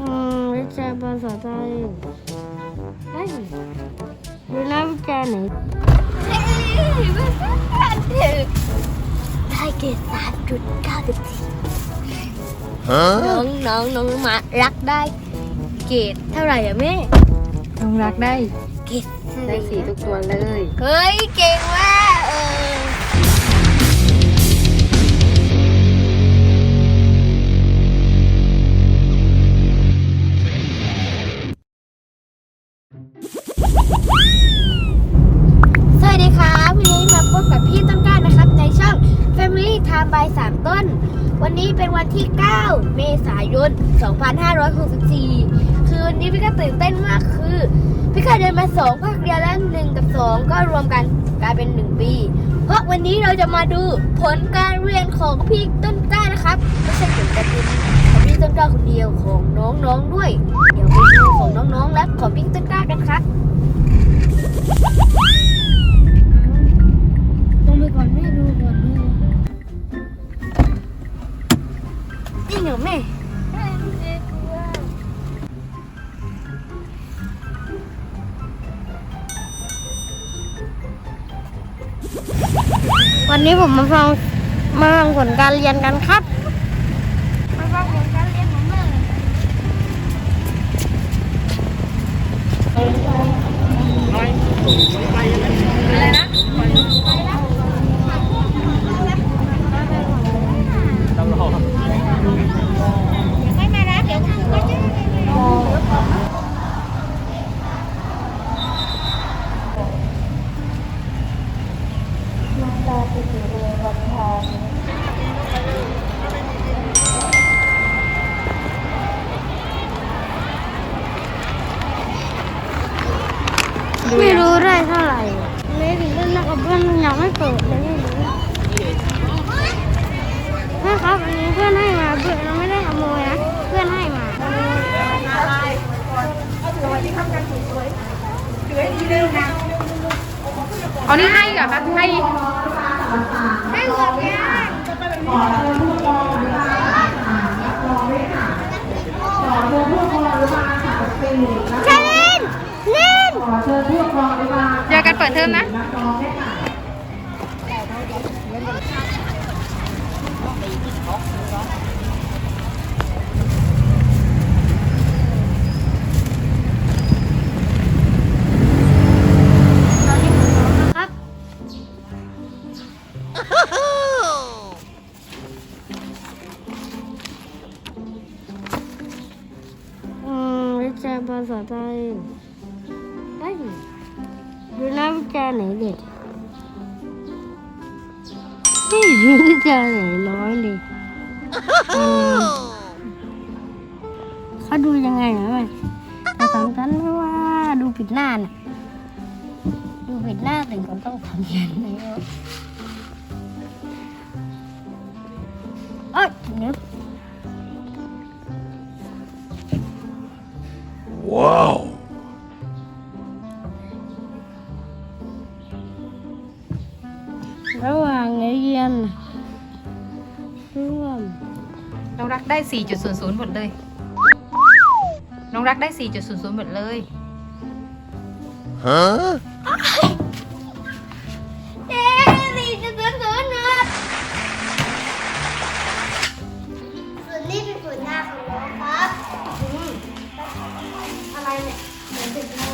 อืมวิชาภาษาไทยเฮ้ยดูนะวิชาไหนได้เกรดสามจุดเก้าสิบสี่น้องน้องน้องมารักได้เกรดเท่าไหร่อะแม่น้องรักได้เกรดได้สี่ทุกตัวเลย เฮ้ย เก่งว่า วันนี้เป็นวันที่ 9 เมษายน 2564 คือวันนี้พี่ก็ตื่นเต้นมากคือ พี่ก็เดินมาสองภาคเรียนแล้วหนึ่งกับสองก็รวมกันกลายเป็นหนึ่งปี เพราะวันนี้เราจะมาดูผลการเรียนของพี่ต้นกล้านะครับไม่ใช่ผลการเรียนของพี่ต้นกล้าคนเดียวของน้องๆด้วย เดี๋ยวไปดูของน้องๆและของพี่ต้นกล้ากันครับ แม่ วันนี้ผมมาฟังมาฟังผลการเรียนกันครับ มาฟังผลการเรียนของแม่ไม่มาแล้วเดี๋ยวคุณก็จะไม่รู้ได้เท่าไหร่ไม่ถึงเรื่องนักกับเพื่อนยังไม่เปิดเลยไม่รู้แม่ครับอันนี้เพื่อนให้มาเพื่อนเราไม่ได้ขโมยนะเพื่อนให้มา เอานี่ให้เหรอคะให้ให้หมดเนี่ยชลินลินเจอกันเปิดเทอมนะ มวิชาภาษาไทยเฮ้ยดูนะวิชาไหนเด็ดเฮ้ยวิชาไหนน้อยเลยอืมเขาดูยังไงนะแม่แต่สำคัญไม่ว่าดูผิดหน้าน่ะดูผิดหน้าถึงคนต้องทำอย่างนี้เอ้ยเดี๋ยว Wow. ระหว่างเรียนร่วมน้องรักได้ 4.00 หมดเลย น้องรักได้ 4.00 หมดเลย Huh? เอ๊สี่จุดศูนย์ศูนย์นะส่วนนี้เป็นส่วนหน้าของน้องครับ อะไรเนี่ยเหมือนเป็นหน้า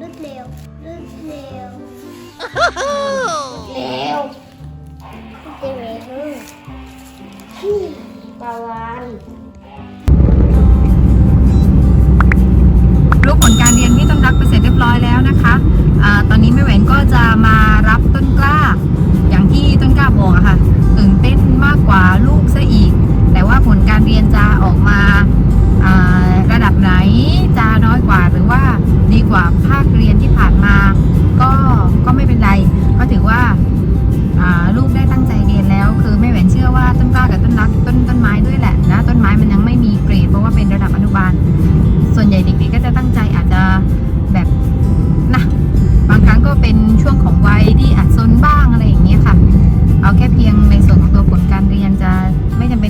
รวดเร็วรวดเร็วเร็วเร็วเร็วปลาวานรู้ผลการเรียนที่ต้นรักไปเสร็จเรียบร้อยแล้วนะคะอาตอนนี้แม่แหวนก็จะมารับต้นกล้า อย่างที่ต้นกล้าบอกอะค่ะ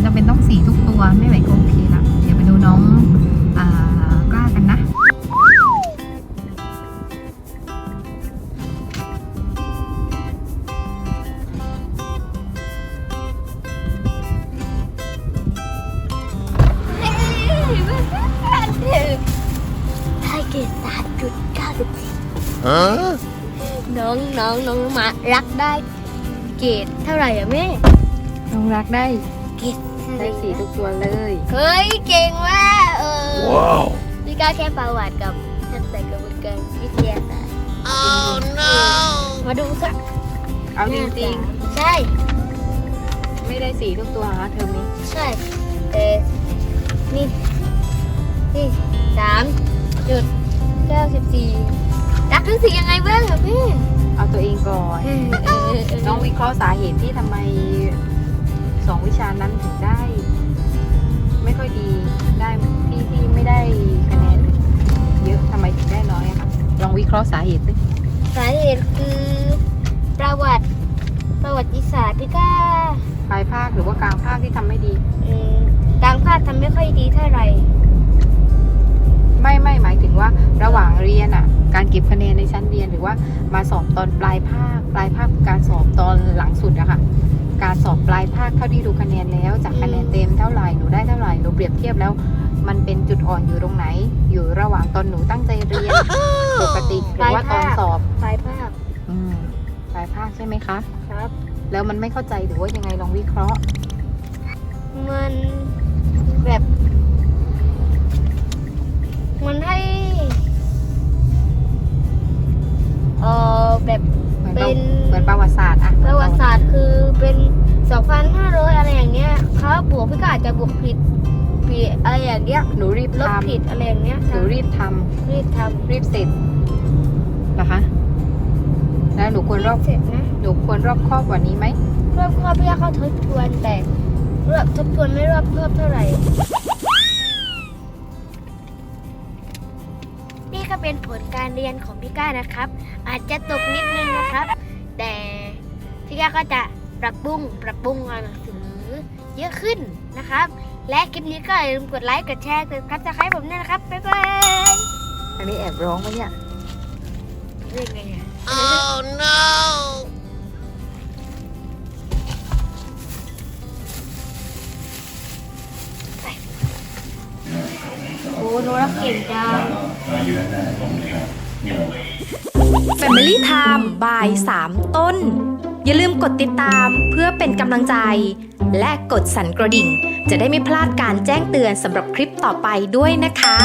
จะเป็นต้องสีทุกตัวไม่ไหวก็โอเคละเดี๋ยวไปดูน้องอากล้ากันนะไทยเกรดสามจุดเก้าสิบสี่น้องน้องน้องมารักได้ เกรดเท่าไหร่อะแม่ น้องรักได้ เกรด ได้สีทุกตัวเลย เฮ้ยเก่งว่ากเออ Wow. พี่ก้าแค่ประวัติกับทักษะกระบวนการวิทยาศาสตร์ Oh no. มาดูสักเอาจริงใช่ๆไม่ได้สีทุกตัวเหรอเทอมนี้ใช่เออนี่นี่สามจุดเก้าสิบสี่รักทั้งสี่ยังไงบ้างอะพี่เอาตัวเองก่อนน้องวิเคราะห์สาเหตุที่ทำไม สองวิชานั้นถึงได้ ไม่ค่อยดีได้ที่ที่ไม่ได้คะแนนเยอะทำไมถึงได้น้อยอะคะลองวิเคราะห์สาเหตุดิสาเหตุคือประวัติประวัติศาสตร์พี่ก้าปลายภาคหรือว่ากลางภาคที่ทำไม่ดีเอ่อกลางภาคทำไม่ค่อยดี ว่ามาสอบตอนปลายภาค ปลายภาคคือการสอบตอนหลังสุดอะค่ะ การสอบปลายภาคเท่าที่ดูคะแนนแล้ว จากคะแนนเต็มเท่าไหร่หนูได้เท่าไหร่หนูเปรียบเทียบแล้ว มันเป็นจุดอ่อนอยู่ตรงไหน อยู่ระหว่างตอนหนูตั้งใจเรียนปกติหรือว่าตอนสอบปลายภาคอืมปลายภาคใช่ไหมคะ ครับ แล้วมันไม่เข้าใจหรือว่ายังไงลองวิเคราะห์ มันแบบ เงี้ยหนูรีบลบทำผิดอะไรอย่างเงี้ยหนูรีบทำรีบทรีบเสร็จเหรอคะ แล้วหนูควรรอบำเสร็จนะหนูควรรอบครอบกว่านี้ไหมรอบครอบพี่เขาทบทวนแต่รอบทบทวนไม่รอบครอบเท่าไหร่ นี่ก็เป็นผลการเรียนของพี่ก้านะครับ อาจจะตกนิดนึงนะครับ แต่พี่ก้าก็จะปรับปรุงปรับปรุงงานหนังสือเยอะขึ้นนะครับ และคลิปนี้ก็อย่าลืมกดไลค์กดแชร์กดคับสไครต์ผมด้วยนะครับบ๊ายบายอันนี้แอบร้องไหมเนี่ยเรื่องไงอะ Oh no. โอ้โนรักเก่งจัง Family Time บ่าย 3 ต้น อย่าลืมกดติดตามเพื่อเป็นกำลังใจ และกดสั่นกระดิ่ง จะได้ไม่พลาดการแจ้งเตือนสำหรับคลิปต่อไปด้วยนะคะ